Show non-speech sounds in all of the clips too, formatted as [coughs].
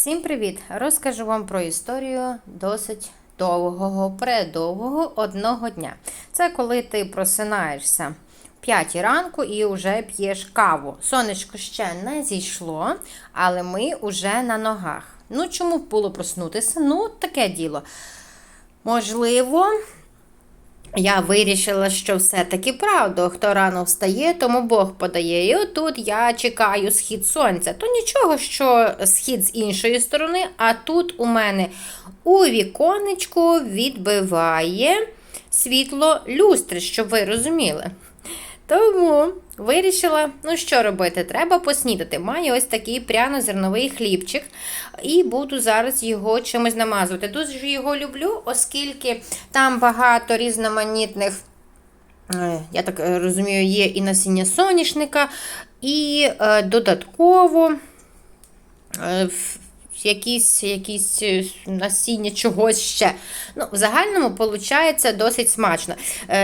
Всім привіт! Розкажу вам про історію досить довгого, предовгого одного дня. Це коли ти просинаєшся в 5 ранку і вже п'єш каву. Сонечко ще не зійшло, але ми вже на ногах. Ну, чому було проснутися? Ну, таке діло. Можливо, я вирішила, що все-таки правда, хто рано встає, тому Бог подає. І отут я чекаю схід сонця. То нічого, що схід з іншої сторони, а тут у мене у віконечку відбиває світло люстри, щоб ви розуміли. Тому вирішила, ну що робити, треба поснідати. Маю ось такий пряно-зерновий хлібчик, і буду зараз його чимось намазувати. Дуже його люблю, оскільки там багато різноманітних. е, Я так е, розумію, є і насіння соняшника, і е, додатково якісь, якісь насіння чогось ще. Ну, в загальному виходить досить смачно.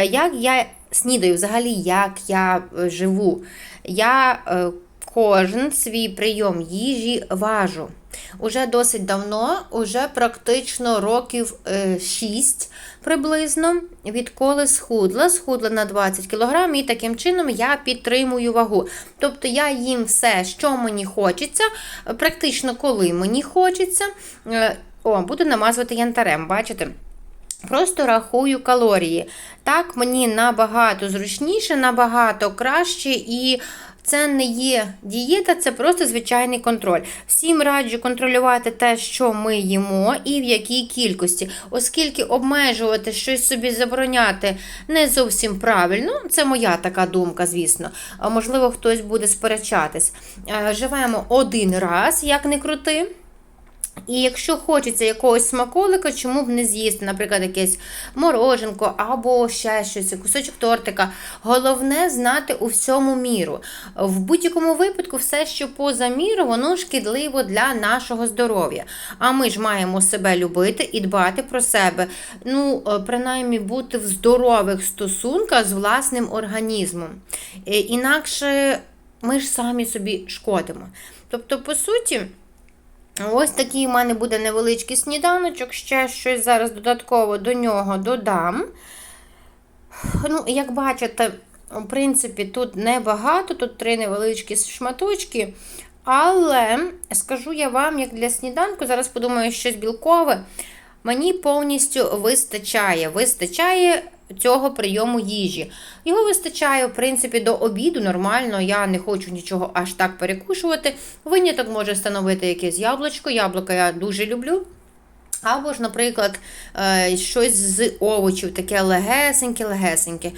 Як я снідаю, взагалі, як я е, живу? Я е, кожен свій прийом їжі важу. Уже досить давно, уже практично років 6 приблизно, відколи схудла, схудла на 20 кг, і таким чином я підтримую вагу. Тобто я їм все, що мені хочеться, практично коли мені хочеться. Е, О, буду намазувати янтарем, бачите? Просто рахую калорії. Так мені набагато зручніше, набагато краще і. Це не є дієта, це просто звичайний контроль. Всім раджу контролювати те, що ми їмо, і в якій кількості, оскільки обмежувати щось собі забороняти не зовсім правильно. Це моя така думка, звісно. Можливо, хтось буде сперечатись. Е, Живемо один раз, як не крути. І якщо хочеться якогось смаколика, чому б не з'їсти, наприклад, якесь мороженко або ще щось, кусочок тортика. Головне знати у всьому міру. В будь-якому випадку, все, що поза міру, воно шкідливо для нашого здоров'я. А ми ж маємо себе любити і дбати про себе. Ну, е, принаймні, бути в здорових стосунках з власним організмом. Е, Інакше ми ж самі собі шкодимо. Тобто, по суті. Ось такий у мене буде невеличкий сніданочок, ще щось зараз додатково до нього додам. Ну, як бачите, в принципі, тут небагато, тут три невеличкі шматочки. Але скажу я вам, як для сніданку, зараз подумаю, щось білкове. Мені повністю вистачає. Вистачає цього прийому їжі. Його вистачає, в принципі, до обіду нормально. Я не хочу нічого аж так перекушувати. Виняток може становити якесь яблучко. Яблука я дуже люблю. Або ж, наприклад, е, щось з овочів, таке легесеньке-легесеньке.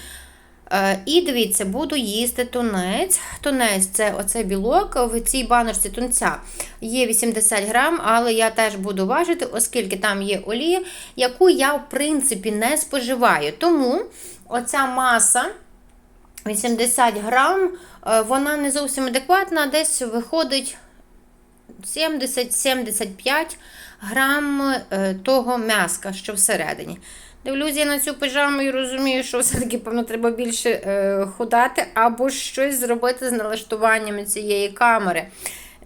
Е, І дивіться, буду їсти тунець. Тунець це оце білок. В цій баночці тунця є 80 грам, але я теж буду важити, оскільки там є олія, яку я, в принципі, не споживаю. Тому оця маса 80 грам, е, вона не зовсім адекватна, десь виходить 70-75 грам е, того м'яска, що всередині. Дивлюся на цю пижаму і розумію, що все-таки, певно, треба більше е, худати або щось зробити з налаштуванням цієї камери.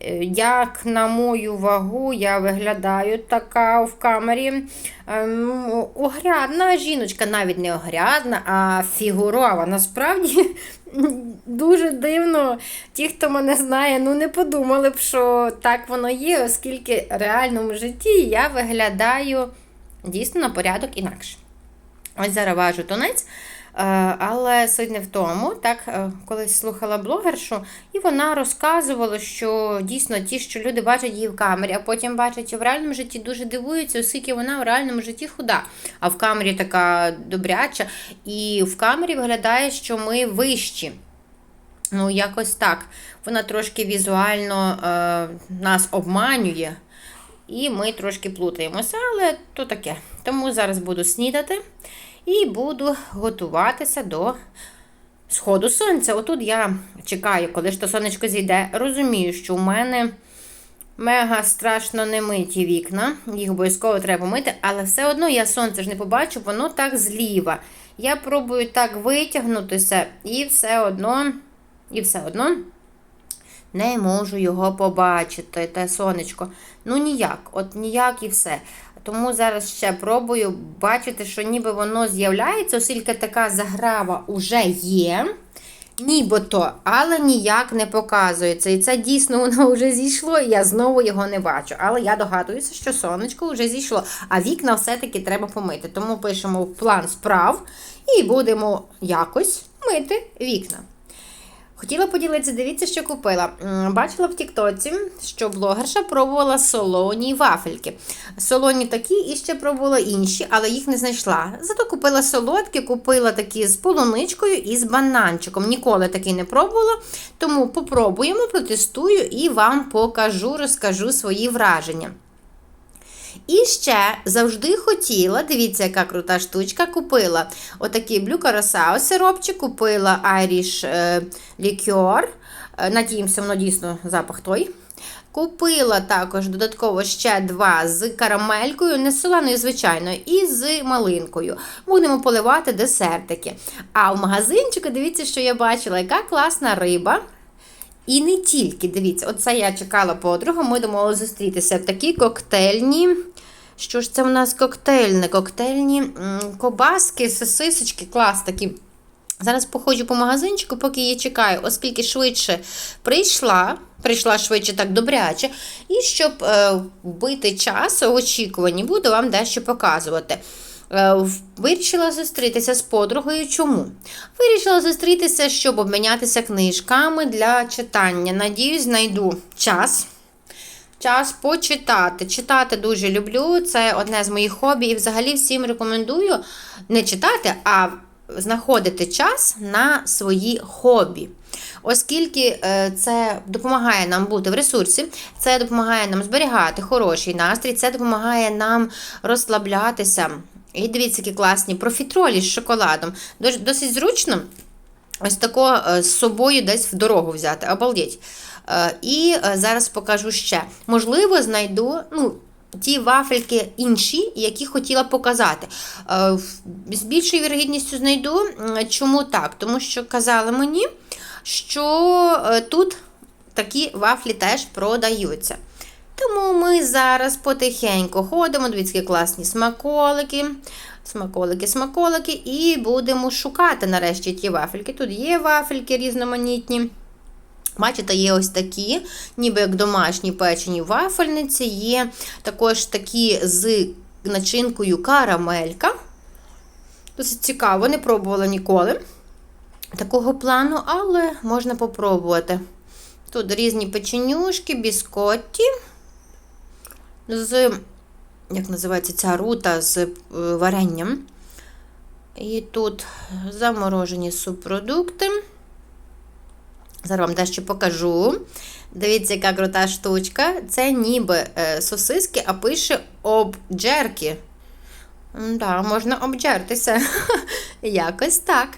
Е, Як на мою вагу, я виглядаю така в камері ем, огрядна жіночка, навіть не огрядна, а фігурова. Насправді [laughs] дуже дивно. Ті, хто мене знає, ну не подумали б, що так воно є, оскільки в реальному житті я виглядаю дійсно на порядок інакше. Ось зараз важу тунець. Е, Але суть не в тому, так е, колись слухала блогершу, і вона розказувала, що дійсно ті, що люди бачать її в камері, а потім бачать в реальному житті, дуже дивуються, оскільки вона в реальному житті худа, а в камері така добряча. І в камері виглядає, що ми вищі. Ну, якось так. Вона трошки візуально е, нас обманює, і ми трошки плутаємося, але то таке. Тому зараз буду снідати і буду готуватися до сходу сонця. Отут я чекаю, коли ж то сонечко зійде. Розумію, що у мене мега страшно немиті вікна, їх обов'язково треба мити, але все одно я сонце ж не побачу, воно так зліва. Я пробую так витягнутися, і все одно, і все одно Не можу його побачити, те сонечко. Ну ніяк, от ніяк і все. Тому зараз ще пробую бачити, що ніби воно з'являється, оскільки така заграва вже є. Нібито, але ніяк не показується. І це дійсно воно [laughs] вже зійшло, і я знову його не бачу. Але я догадуюся, що сонечко вже зійшло, а вікна все-таки треба помити. Тому пишемо в план справ і будемо якось мити вікна. Хотіла поділитися, дивіться, що купила. Бачила в Тіктоці, що блогерша пробувала солоні вафельки. Солоні такі і ще пробувала інші, але їх не знайшла. Зато купила солодкі, купила такі з полуничкою і з бананчиком. Ніколи такі не пробувала. Тому попробуємо, протестую і вам покажу, розкажу свої враження. І ще завжди хотіла, дивіться, яка крута штучка, купила отакий Blue сиропчик, купила Irish е, Liqueur. Е, Надіємося, воно дійсно запах той. Купила також додатково ще два з карамелькою, не з соленою, звичайно, і з малинкою. Будемо поливати десертики. А в магазинчику, дивіться, що я бачила, яка класна риба. І не тільки, дивіться, оце я чекала подругу, ми думали зустрітися. Такі коктейльні. Що ж це в нас коктейльне? Коктейльні кобаски, сосисочки, клас такі. Зараз походжу по магазинчику, поки її чекаю, оскільки швидше прийшла, прийшла швидше так добряче. І щоб е, вбити час у очікуванні, буду вам дещо показувати. Е, Вирішила зустрітися з подругою. Чому? Вирішила зустрітися, щоб обмінятися книжками для читання. Надіюсь, знайду час. Час почитати. Читати дуже люблю. Це одне з моїх хобі. І взагалі всім рекомендую не читати, а знаходити час на свої хобі. Оскільки е, це допомагає нам бути в ресурсі, це допомагає нам зберігати хороший настрій, це допомагає нам розслаблятися. І дивіться, які класні профітролі з шоколадом. Дос- Досить зручно ось тако е, з собою десь в дорогу взяти. Обалдеть. Е, І е, зараз покажу ще. Можливо, знайду. ну, Ті вафельки інші, які хотіла показати. З більшою вірогідністю знайду. Чому так? Тому що казали мені, що тут такі вафлі теж продаються. Тому ми зараз потихеньку ходимо, дивіться, класні смаколики. Смаколики, смаколики, і будемо шукати нарешті ті вафельки. Тут є вафельки різноманітні. Бачите, є ось такі, ніби як домашні печені вафельниці, є також такі з начинкою карамелька. Досить цікаво, не пробувала ніколи такого плану, але можна попробувати. Тут різні печенюшки, біскотті з, як називається ця рута з е, варенням. І тут заморожені субпродукти. Зараз вам дещо покажу. Дивіться, яка крута штучка. Це ніби е, сосиски, а пише обджерки. Так, можна обджертися. [laughs] Якось так.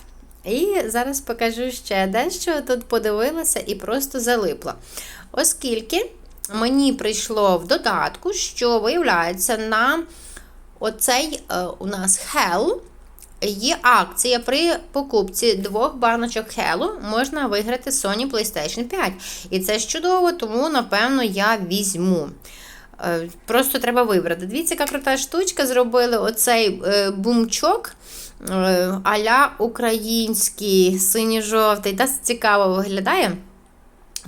І зараз покажу ще дещо. Тут подивилася і просто залипла. Оскільки мені прийшло в додатку, що виявляється на оцей е, у нас Hell Є акція при покупці двох баночок Hello можна виграти Sony PlayStation 5. І це чудово, тому, напевно, я візьму. Е, Просто треба вибрати. Дивіться, яка крута штучка. Зробили оцей е, бумчок а-ля український, синьо-жовтий. Та цікаво виглядає.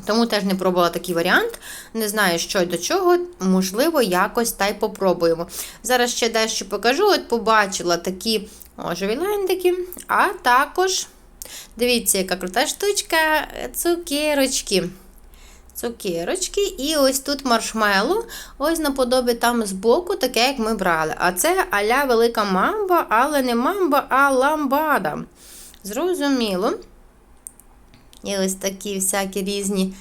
Тому теж не пробувала такий варіант. Не знаю, що й до чого. Можливо, якось та й попробуємо. Зараз ще дещо покажу. От побачила такі ожові лендики, а також, дивіться, яка крута штучка, цукерочки. Цукерочки, і ось тут маршмеллоу, ось наподобі там збоку, таке, як ми брали. А це аля велика мамба, але не мамба, а ламбада. Зрозуміло. І ось такі всякі різні.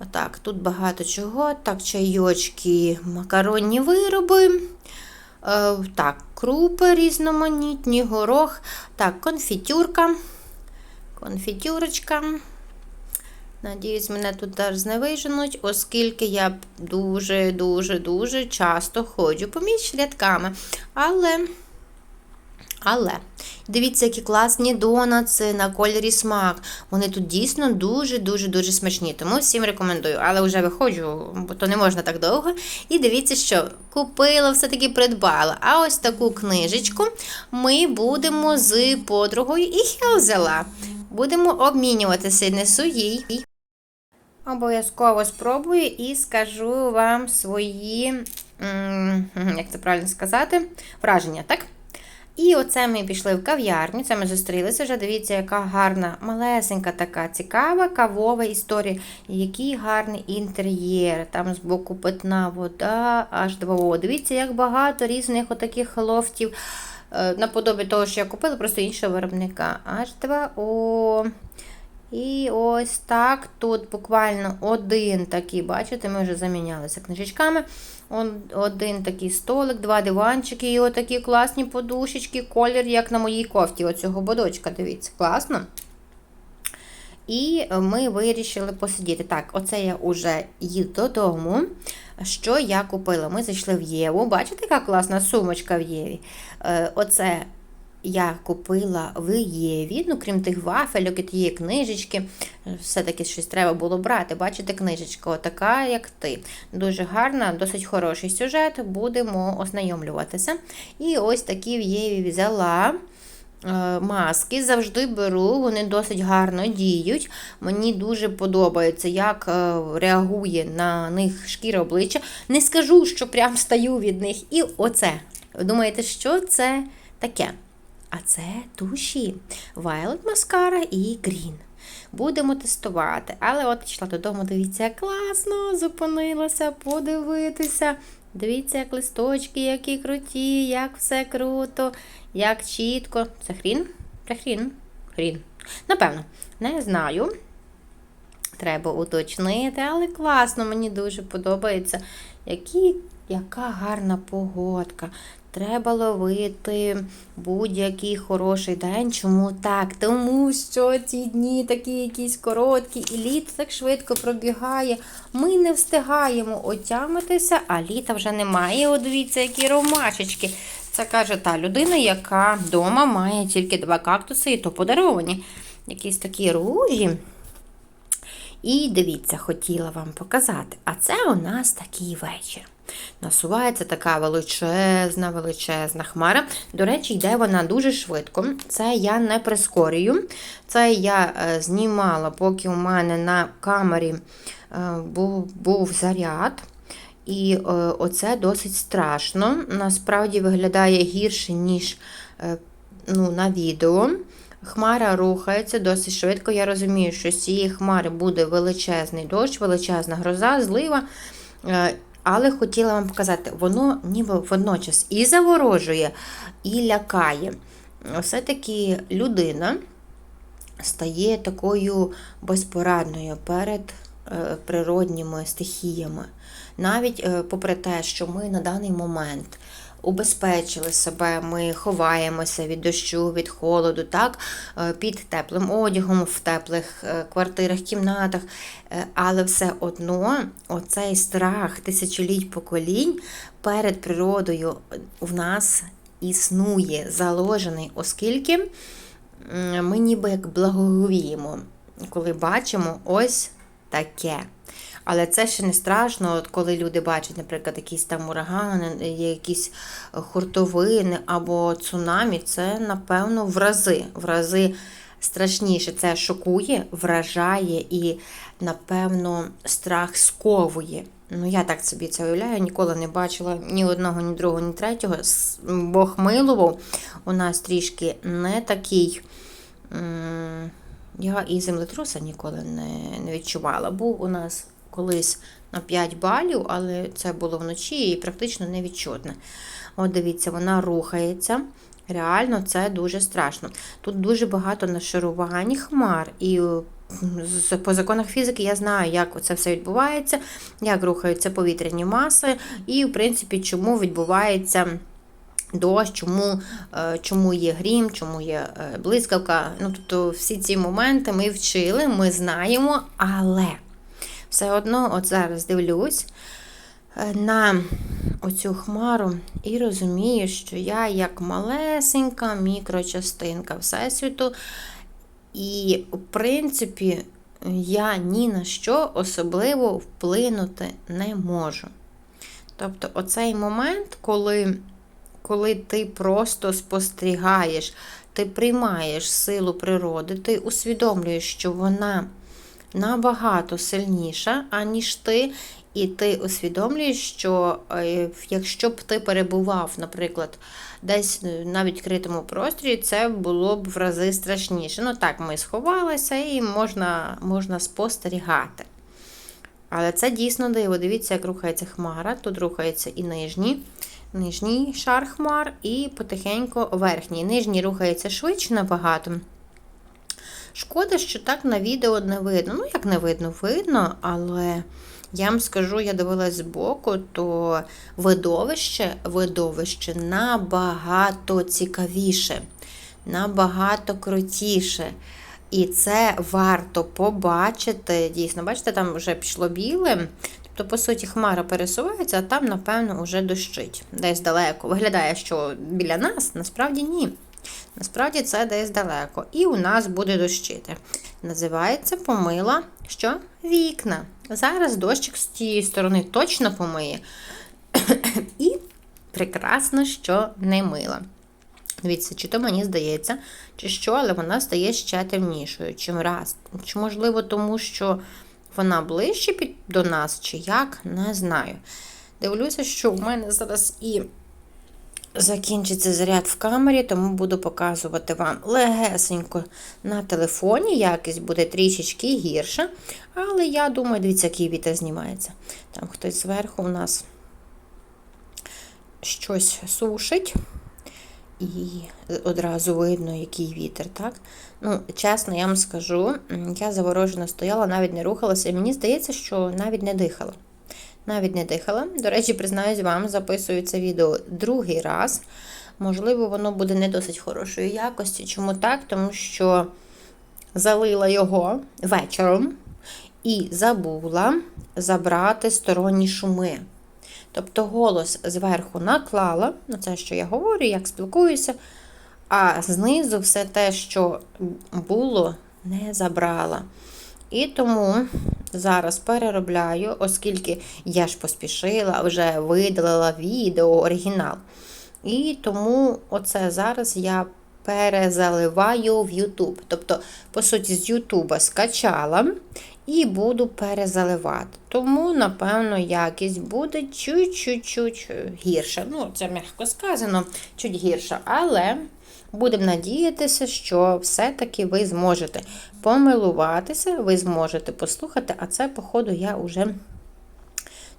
Отак, тут багато чого. Так, чайочки, макаронні вироби. Е, так, крупи різноманітні, горох. Так, конфітюрка. Конфітюрочка. Надіюсь, мене тут теж не виженуть, оскільки я дуже-дуже-дуже часто ходжу поміж рядками. Але. Але дивіться, які класні донатси на кольорі смак. Вони тут дійсно дуже-дуже дуже смачні. Тому всім рекомендую. Але вже виходжу, бо то не можна так довго. І дивіться, що купила, все-таки придбала. А ось таку книжечку ми будемо з подругою і я взяла. Будемо обмінюватися. Несу їй. Обов'язково спробую і скажу вам свої, як це правильно сказати, враження, так? І оце ми пішли в кав'ярню, це ми зустрілися. Вже дивіться, яка гарна, малесенька така цікава кавова історія. Який гарний інтер'єр. Там з боку питна вода, аж два. Дивіться, як багато різних отаких лофтів. е, Наподобі того, що я купила, просто іншого виробника. Аж 2О. І ось так. Тут буквально один такий, бачите, ми вже замінялися книжечками. Один такий столик, два диванчики і отакі класні подушечки, колір, як на моїй кофті, оцього бодочка. Дивіться, класно. І ми вирішили посидіти. Так, оце я вже їду додому. Що я купила? Ми зайшли в Єву. Бачите, яка класна сумочка в Єві? Е, Оце я купила в Єві. Ну, крім тих вафельок і тієї книжечки, все-таки щось треба було брати. Бачите, книжечка, отака, як ти. Дуже гарна, досить хороший сюжет. Будемо ознайомлюватися. І ось такі в Єві взяла. Е, Маски завжди беру, вони досить гарно діють. Мені дуже подобається, як е, реагує на них шкіра обличчя. Не скажу, що прям стаю від них. І оце. Думаєте, що це таке? А це туші Violet Mascara і Green. Будемо тестувати. Але от йшла додому, дивіться, класно, зупинилася подивитися. Дивіться, як листочки, які круті, як все круто, як чітко. Це хрін? Це хрін? Хрін. Напевно, не знаю. Треба уточнити, але класно, мені дуже подобається. Які, яка гарна погодка. Треба ловити будь-який хороший день. Чому так? Тому що ці дні такі якісь короткі, і літо так швидко пробігає. Ми не встигаємо отямитися, а літа вже немає. О, дивіться, які ромашечки. Це каже та людина, яка вдома має тільки два кактуси, і то подаровані. Якісь такі ружі. І дивіться, хотіла вам показати. А це у нас такий вечір. Насувається така величезна, величезна хмара. До речі, йде вона дуже швидко. Це я не прискорюю. Це я е, знімала, поки у мене на камері е, був, був заряд. І е, оце досить страшно. Насправді виглядає гірше, ніж ну, на відео. Хмара рухається досить швидко. Я розумію, що з цієї хмари буде величезний дощ, величезна гроза, злива. Але хотіла вам показати, воно ніби водночас і заворожує, і лякає. Все-таки людина стає такою безпорадною перед е, природніми стихіями. Навіть е, попри те, що ми на даний момент убезпечили себе, ми ховаємося від дощу, від холоду, так, е, під теплим одягом, в теплих е, квартирах, кімнатах. Е, Але все одно оцей страх тисячоліть поколінь перед природою в нас існує, заложений, оскільки ми ніби як благоговіємо, коли бачимо ось таке. Але це ще не страшно, от коли люди бачать, наприклад, якісь там урагани, якісь хуртовини або цунамі, це, напевно, в рази, в рази страшніше. Це шокує, вражає і, напевно, страх сковує. Ну, я так собі це уявляю, ніколи не бачила ні одного, ні другого, ні третього. Бог милував, у нас трішки не такий. Я і землетруса ніколи не, не відчувала. Був у нас колись на 5 балів, але це було вночі і практично невідчутне. От дивіться, вона рухається. Реально, це дуже страшно. Тут дуже багато нашарувань хмар, і е, по законах фізики я знаю, як це все відбувається, як рухаються повітряні маси, і, в принципі, чому відбувається дощ, чому, е, чому є грім, чому є е, блискавка. Ну, тобто всі ці моменти ми вчили, ми знаємо, але все одно, от зараз дивлюсь. е, на оцю хмару і розумію, що я як малесенька мікрочастинка Всесвіту. І, в принципі, я ні на що особливо вплинути не можу. Тобто, оцей момент, коли, коли ти просто спостерігаєш, ти приймаєш силу природи, ти усвідомлюєш, що вона набагато сильніша, аніж ти, і ти усвідомлюєш, що е, якщо б ти перебував, наприклад, десь на відкритому просторі, це було б в рази страшніше. Ну так, ми сховалися і можна, можна спостерігати. Але це дійсно диво. Дивіться, як рухається хмара. Тут рухається і нижній, нижній шар хмар, і потихеньку верхній. Нижній рухається швидше набагато. Шкода, що так на відео не видно. Ну, як не видно, видно, але я вам скажу, я дивилась збоку, то видовище, видовище набагато цікавіше, набагато крутіше. І це варто побачити. Дійсно, бачите, там вже пішло біле. Тобто, по суті, хмара пересувається, а там, напевно, вже дощить. Десь далеко. Виглядає, що біля нас, насправді ні. Насправді це десь далеко. І у нас буде дощити. Називається помила що? Вікна. Зараз дощик з тієї сторони точно помиє. [coughs] І прекрасно, що не мила. Дивіться, чи то мені здається, чи що, але вона стає ще темнішою, чим раз. Чи, можливо, тому що вона ближче до нас, чи як, не знаю. Дивлюся, що у мене зараз і закінчиться заряд в камері, тому буду показувати вам легесенько на телефоні. Якість буде трішечки гірша. Але я думаю, дивіться, який вітер знімається. Там хтось зверху у нас щось сушить. І одразу видно, який вітер, так? Ну, чесно, я вам скажу, я заворожено стояла, навіть не рухалася, і мені здається, що навіть не дихала. Навіть не дихала. До речі, признаюсь вам, записую це відео другий раз. Можливо, воно буде не досить хорошої якості. Чому так? Тому що залила його вечором і забула забрати сторонні шуми. Тобто голос зверху наклала, на це, що я говорю, як спілкуюся, а знизу все те, що було, не забрала. І тому зараз переробляю, оскільки я ж поспішила, вже видалила відео оригінал. І тому оце зараз я перезаливаю в YouTube. Тобто, по суті, з YouTube скачала і буду перезаливати. Тому, напевно, якість буде чуть-чуть гірша. Ну, це м'яко сказано, чуть гірша, але. Будемо надіятися, що все-таки ви зможете помилуватися, ви зможете послухати, а це, походу, я вже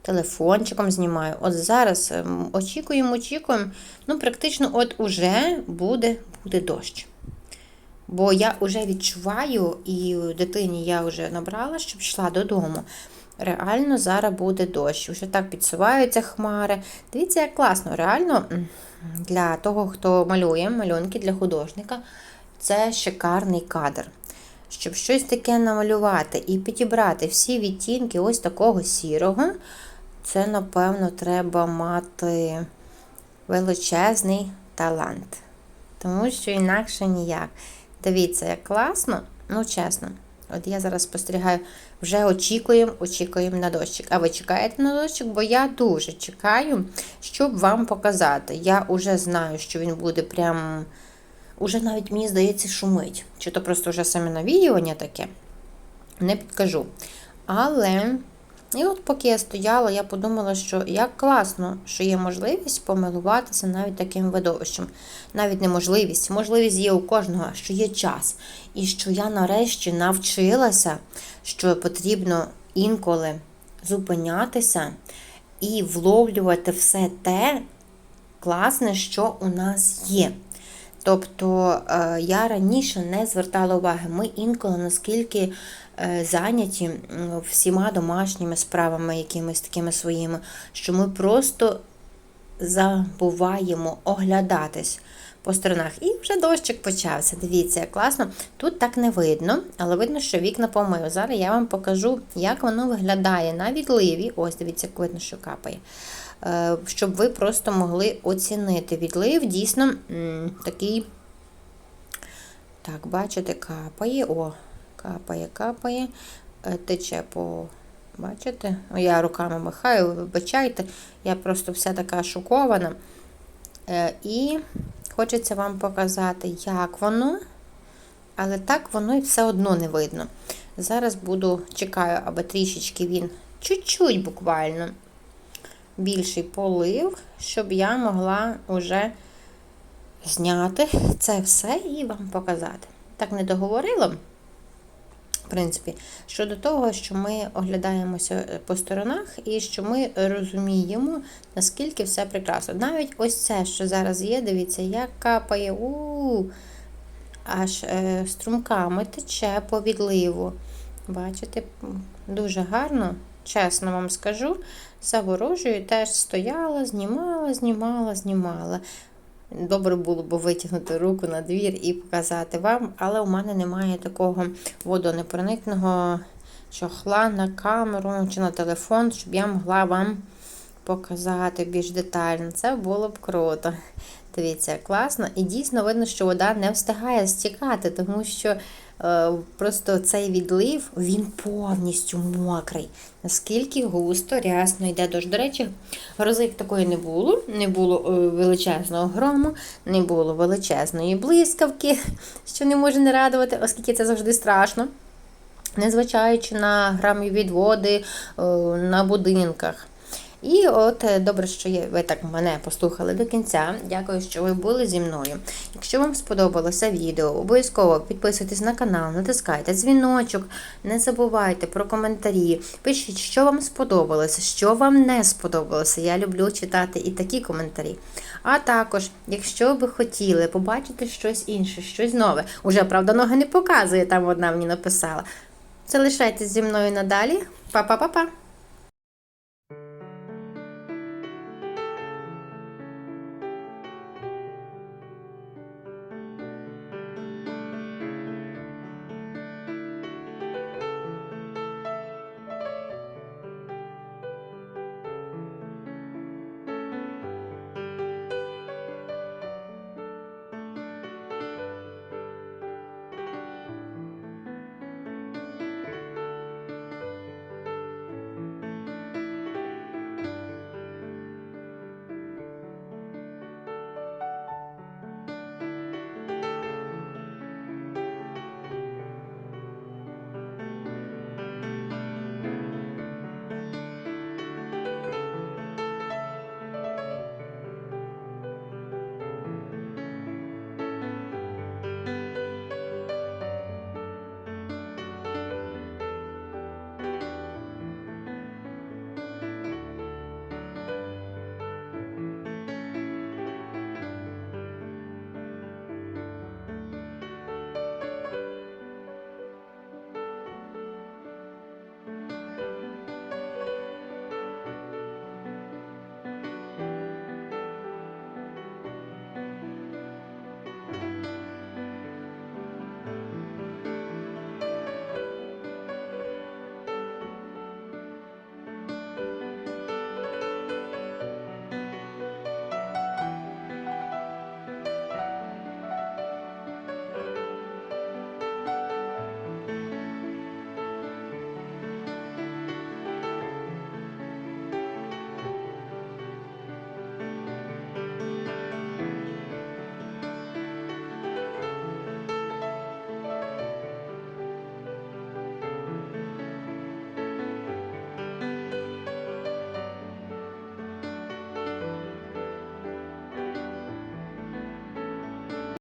телефончиком знімаю. От зараз ем, очікуємо, очікуємо. Ну, практично, от уже буде, буде дощ. Бо я вже відчуваю, і дитині я вже набрала, щоб йшла додому. Реально зараз буде дощ. Уже так підсуваються хмари. Дивіться, як класно, реально для того, хто малює малюнки для художника, це шикарний кадр. Щоб щось таке намалювати і підібрати всі відтінки ось такого сірого, це, напевно, треба мати величезний талант. Тому що інакше ніяк. Дивіться, як класно, ну чесно. От я зараз спостерігаю, вже очікуємо, очікуємо на дощик. А ви чекаєте на дощик? Бо я дуже чекаю, щоб вам показати. Я вже знаю, що він буде прям. Уже навіть, мені здається, шумить. Чи то просто вже саме навіювання таке, не підкажу. Але і от поки я стояла, я подумала, що як класно, що є можливість помилуватися навіть таким видовищем. Навіть не можливість, можливість є у кожного, що є час. І що я нарешті навчилася, що потрібно інколи зупинятися і вловлювати все те класне, що у нас є. Тобто е, я раніше не звертала уваги, ми інколи наскільки е, зайняті всіма домашніми справами, якимись такими своїми, що ми просто забуваємо оглядатись, по сторонах. І вже дощик почався. Дивіться, як класно. Тут так не видно, але видно, що вікна помив. Зараз я вам покажу, як воно виглядає на відливі. Ось, дивіться, як видно, що капає. Е, Щоб ви просто могли оцінити відлив. Дійсно такий. Так, бачите, капає. О, капає, капає, е, тече по. Бачите? Я руками махаю, вибачайте, я просто вся така шокована. Е, І хочеться вам показати, як воно, але так воно і все одно не видно. Зараз буду, чекаю, аби трішечки він чуть-чуть буквально більший полив, щоб я могла вже зняти це все і вам показати. Так не договорила, в принципі, щодо того, що ми оглядаємося по сторонах і що ми розуміємо, наскільки все прекрасно. Навіть ось це, що зараз є, дивіться, як капає, у аж е, струмками тече по відливу. Бачите, дуже гарно, чесно вам скажу, заворожую, теж стояла, знімала, знімала, знімала. Добре було б витягнути руку на двір і показати вам, але у мене немає такого водонепроникного чохла на камеру чи на телефон, щоб я могла вам показати більш детально. Це було б круто. Дивіться, класно. І дійсно видно, що вода не встигає стікати, тому що просто цей відлив він повністю мокрий. Наскільки густо, рясно йде дощ. До речі, грози такої не було, не було е, величезного грому, не було величезної блискавки, [laughs] що не може не радувати, оскільки це завжди страшно. Незважаючи на грамі відводи е, на будинках. І от е, добре, що ви так мене послухали до кінця. Дякую, що ви були зі мною. Якщо вам сподобалося відео, обов'язково підписуйтесь на канал, натискайте дзвіночок, не забувайте про коментарі. Пишіть, що вам сподобалося, що вам не сподобалося. Я люблю читати і такі коментарі. А також, якщо ви хотіли побачити щось інше, щось нове, уже правда ноги не показує, там одна мені написала. Залишайтесь зі мною надалі. Па-па-па-па!